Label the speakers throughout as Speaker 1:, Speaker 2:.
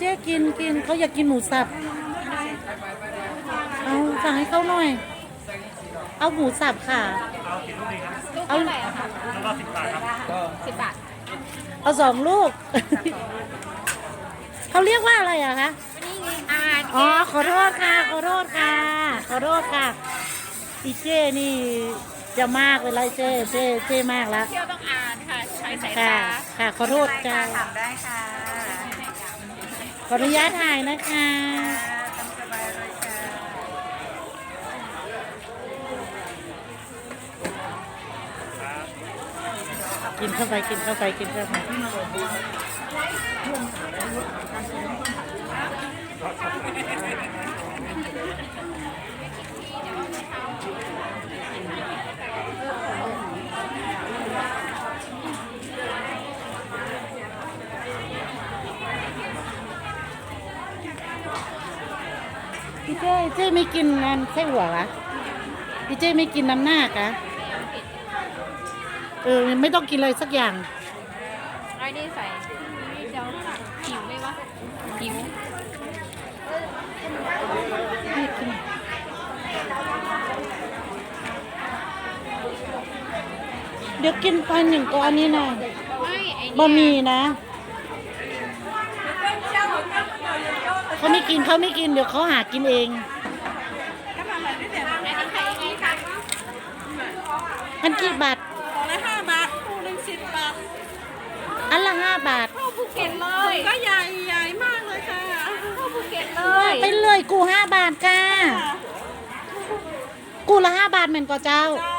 Speaker 1: เจ๊กินกินเขาอยากกินหมูสับ เอาสั่งให้เขาหน่อย เอาหมูสับค่ะ
Speaker 2: เอากี่ลูกดีครับ
Speaker 1: เอา
Speaker 2: แล้วก็สิบบาทครับ
Speaker 3: สิบบาท
Speaker 1: เอาสองลูก เขาเรียกว่าอะไรอะคะ
Speaker 3: นี่ไงอ่าน
Speaker 1: อ๋อ ขอโทษค่ะ ขอโทษค่ะ ขอโทษค่ะ อีเจ้นี่จะมากเลยละเจ้เจ้เจ้มากแล้ว
Speaker 3: เที่ยวต้องอ่านค่ะ ใช้สาย
Speaker 1: ค่ะ
Speaker 3: ตา
Speaker 1: ค่ะ ขอโทษจ้า
Speaker 3: ถามได้ค่ะ
Speaker 1: ขออนุญาตถ่ายนะคะ
Speaker 3: ตามสบายเลยค่ะ
Speaker 1: กินเข้าไปกินเข้าไปกินเข้าไป พี่เจ้เจ้ไม่กินนั่นไส้หัวเหรอพี่เจ้ไม่กินน้ำหน้ากะเออไม่ต้องกินเลยสักอย่าง
Speaker 3: ไอ้นี่ใส่เดี๋ยวหิวไหมวะหิว
Speaker 1: ไม่กินเดี๋ยวกินไปหนึ่งก้อนนี้หน่อย
Speaker 3: ไม่ไอ้
Speaker 1: บะหมี่นะ เขาไม่กินเขาไม่กินเดี๋ยวเขาหากินเอง
Speaker 3: ไอ้นี่ใครไงคะ
Speaker 1: มันกี่บาท
Speaker 4: สองร้อยห้าบาทคู่หนึ่งสิบบาท
Speaker 1: อันละห้าบาท
Speaker 3: เข้าภูเก็ตเลย
Speaker 4: ก็ใหญ่ใหญ่มากเลยค่ะ
Speaker 3: เข้าภูเก็ตเลย
Speaker 1: ไปเลยกูห้าบาทค่ะกูละห้าบาทเหมือนกับเจ้า
Speaker 4: เจ้า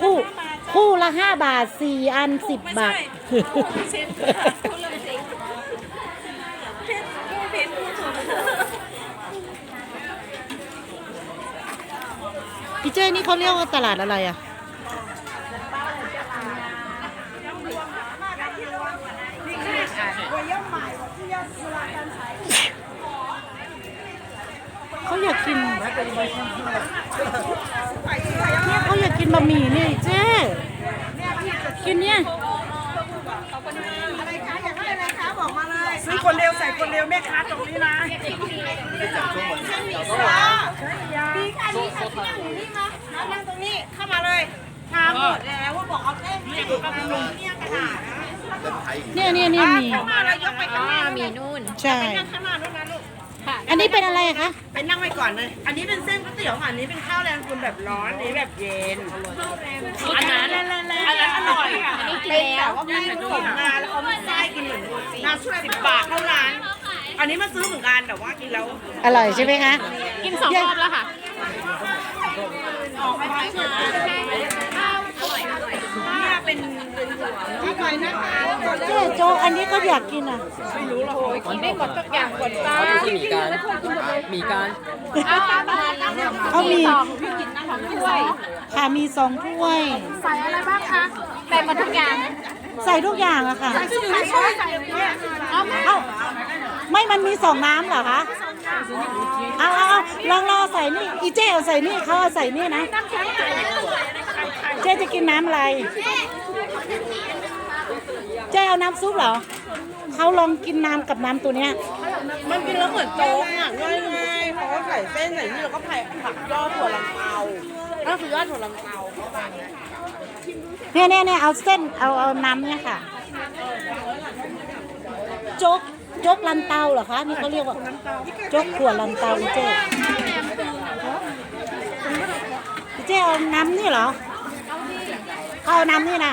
Speaker 1: คู่ คู่ละห้าบาทสี่อันสิบบาท
Speaker 4: คู่สิบบาทคู่ละสิบเพชรคู่เพชรคู่ถูก
Speaker 1: พี่เจ้นี่เขาเรียกว่าตลาดอะไรอะเขาอยากกินเนี่ยเขาอยากกินบะหมี่เนี่ยเจ๊กินเนี่ย
Speaker 4: อะไรคะอยากได้อะไรคะบอกมาเลยซื้อคนเดียวใส่คนเดียวแม่ค้าตรงนี้นะ ดีค่ะดีค่ะที่นั่งอยู่นี่มาน้ำนั่งตรงนี้เข้ามาเลยทาหมดแล้วว่าบอกเอาเต้นเนี่ยกับลุงเนี่ยกระดาษนะ
Speaker 1: เนี่ยเนี่ยเนี่ยมี
Speaker 4: เข้ามาแล้วยกไปข้างหน้า
Speaker 3: มีนู่น
Speaker 1: ใช่
Speaker 4: นั่งข้างหน้าด้วยนะลูก
Speaker 3: ค่ะ
Speaker 1: อันนี้เป็นอะไรคะ
Speaker 4: ไปนั่งไว้ก่อนเลย อันนี้เป็นเส้นก๋วยเตี๋ยวค่ะอันนี้เป็นข้าวแรงคุณแบบร้อนอันนี้แบบเย็นอันนั้นอันนั้นอร่อยค่ะ
Speaker 3: อันนี้กิน
Speaker 4: เป็น
Speaker 3: แล้
Speaker 4: แต่
Speaker 3: ว
Speaker 4: ว่าไม่ผสมงาแล้วเขาไม่ใช่กินเหมือนน้ำช่วยสิบบาทเท่านั้นอันนี้มาซื้อเหมือนกันแต่ว่ากินแล้ว
Speaker 1: อร่อยใช่ไหมคะ
Speaker 3: กินสองรอบแล้วค่ะ
Speaker 4: ออกไปไปเถอะเนี่ยเป็นเป็นหัวอร่อยนะคะ
Speaker 1: เจ๊โจกอันนี้ก็อยากกินอะ
Speaker 3: กินได้หมดทุกอย่างหมดตา
Speaker 5: ที่มีการมีการ
Speaker 3: เอาตามมา
Speaker 1: เขามี
Speaker 3: สองสองถ้วย
Speaker 1: ค่ะมีสองถ้วย
Speaker 3: ใส่อะไรบ้างคะใส่หมดทุกอย่าง
Speaker 1: ใส่ทุกอย่างอะค่ะ
Speaker 3: ใส่ใส่ใส่เนี่ยเอาไหม
Speaker 1: เอ้าไม่มันมีสองน้ำเหรอคะ เอาเอาเอาลองรอใส่นี่ อีเจ๊เอาใส่นี่เขาเอาใส่นี่นะ
Speaker 3: น้ำแข็งใส่
Speaker 1: เจ๊จะกินน้ำอะไร เจ๊เอาน้ำซุปเหรอ เขาลองกินน้ำกับน้ำตัวเนี้ย
Speaker 4: มันกินแล้วเหมือนโจ๊กอะง่ายๆเพราะว่าใส่เส้นใส่นี่แล้วก็ผักผักยอดถั่วลันเตาก็คือยอดถั่วลันเตาเข้าไป
Speaker 1: เนี่ยเนี่ยเนี่ยเอาเส้นเอาเอาน้ำเนี่ยค่ะ โจ๊กโจ๊กลันเตาเหรอคะนี่เขาเรียกว่าโจ๊กขวดลันเตาอีเจ๊อี เจ๊เอาน้ำนี่เหรอเขาเอาน้ำนี่นะ